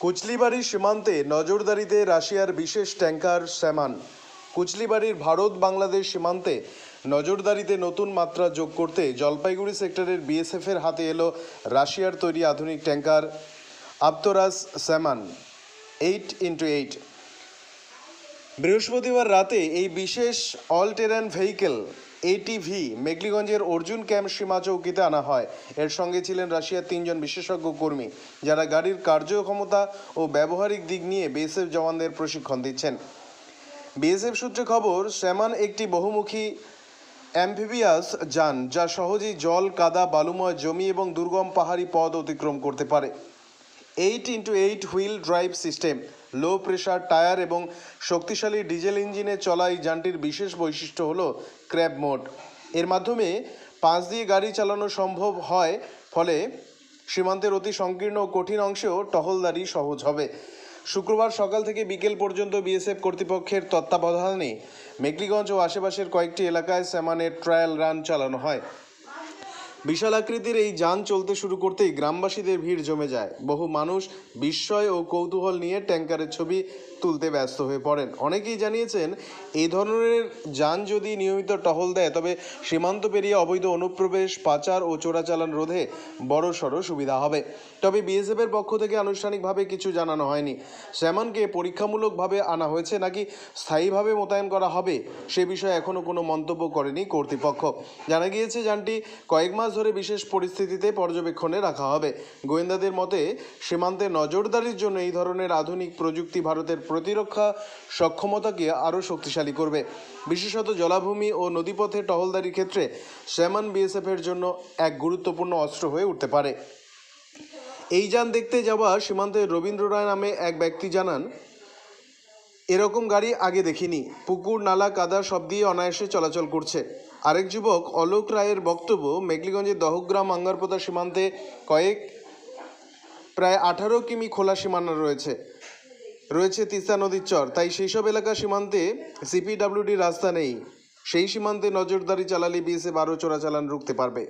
কুচলিবাড়ি সীমান্তে নজরদারিতে রাশিয়ার বিশেষ ট্যাঙ্কার স্যামান। কুচলিবাড়ির ভারত বাংলাদেশ সীমান্তে নজরদারিতে নতুন মাত্রা যোগ করতে জলপাইগুড়ি সেক্টরের বিএসএফের হাতে এলো রাশিয়ার তৈরি আধুনিক ট্যাঙ্কার আপ্তরাস স্যামান এইট ইন্টু এইট বৃহস্পতিবার রাতে এই বিশেষ অল টেরান ভেহিকেল এটিভি মেঘলিগঞ্জের অর্জুন ক্যাম্প সীমা চৌকিতে আনা হয়। এর সঙ্গে ছিলেন রাশিয়ার তিনজন বিশেষজ্ঞ কর্মী, যারা গাড়ির কার্যক্ষমতা ও ব্যবহারিক দিক নিয়ে বিএসএফ জওয়ানদের প্রশিক্ষণ দিচ্ছেন। বিএসএফ সূত্রে খবর স্যামান একটি বহুমুখী অ্যাম্ফিবিয়াস যান, যা সহজেই জল, কাদা, বালুময় জমি এবং দুর্গম পাহাড়ি পথ অতিক্রম করতে পারে। Eight into eight wheel drive system low pressure tyre এবং শক্তিশালী ডিজেল ইঞ্জিনে চলা এই যানটির বিশেষ বৈশিষ্ট্য হলো ক্র্যাব মোড এর মাধ্যমে পাঁচ দিয়ে গাড়ি চালানো সম্ভব হয়, ফলে সীমান্তের অতি সংকীর্ণ ও কঠিন অংশেও টহলদারি সহজ হবে। শুক্রবার সকাল থেকে বিকেল পর্যন্ত বিএসএফ কর্তৃপক্ষের তত্ত্বাবধানে মেঘলিগঞ্জ ও আশেপাশের কয়েকটি এলাকায় স্যামানের ট্রায়াল রান চালানো হয়। বিশাল আকৃতির এই যান চলতে শুরু করতেই গ্রামবাসীদের ভিড় জমে যায়। বহু মানুষ বিস্ময় ও কৌতূহল নিয়ে ট্যাঙ্কারের ছবি তুলতে ব্যস্ত হয়ে পড়েন। অনেকেই জানিয়েছেন এই ধরনের যান যদি নিয়মিত টহল দেয়, তবে সীমান্ত পেরিয়ে অবৈধ অনুপ্রবেশ, পাচার ও চোরাচালান রোধে বড় সড় সুবিধা হবে। তবে বিএসএফের পক্ষ থেকে আনুষ্ঠানিকভাবে কিছু জানানো হয়নি। স্যামনকে পরীক্ষামূলকভাবে আনা হয়েছে নাকি স্থায়ীভাবে মোতায়েন করা হবে, সে বিষয়ে এখনও কোনো মন্তব্য করেনি কর্তৃপক্ষ। জানা গিয়েছে, যানটি কয়েক মাস ধরে বিশেষ পরিস্থিতিতে পর্যবেক্ষণে রাখা হবে। গোয়েন্দাদের মতে, সীমান্তে নজরদারির জন্য এই ধরনের আধুনিক প্রযুক্তি ভারতের প্রতিরক্ষা সক্ষমতাকে আরও শক্তিশালী করবে। বিশেষত জলাভূমি ও নদীপথে টহলদারির ক্ষেত্রে স্যামন বিএসএফের জন্য এক গুরুত্বপূর্ণ অস্ত্র হয়ে উঠতে পারে। এই যান দেখতে যাওয়া সীমান্তে রবীন্দ্র রায় নামে এক ব্যক্তি জানান, এরকম গাড়ি আগে দেখিনি। পুকুর, নালা, কাদা সব দিয়ে অনায়াসে চলাচল করছে। আরেক যুবক অলোক রায়ের বক্তব্য, মেঘলিগঞ্জের দহগ্রাম আঙ্গারপোতা সীমান্তে কয়েক, প্রায় আঠারো কিমি খোলা সীমানা রয়েছে। রয়েছে তিস্তা নদীর চর। তাই সেই সব এলাকা সীমান্তে সিপিডাব্লিউডি রাস্তা নেই। সেই সীমান্তে নজরদারি চালালে বিএসএফ আরও চোরাচালান রুখতে পারবে।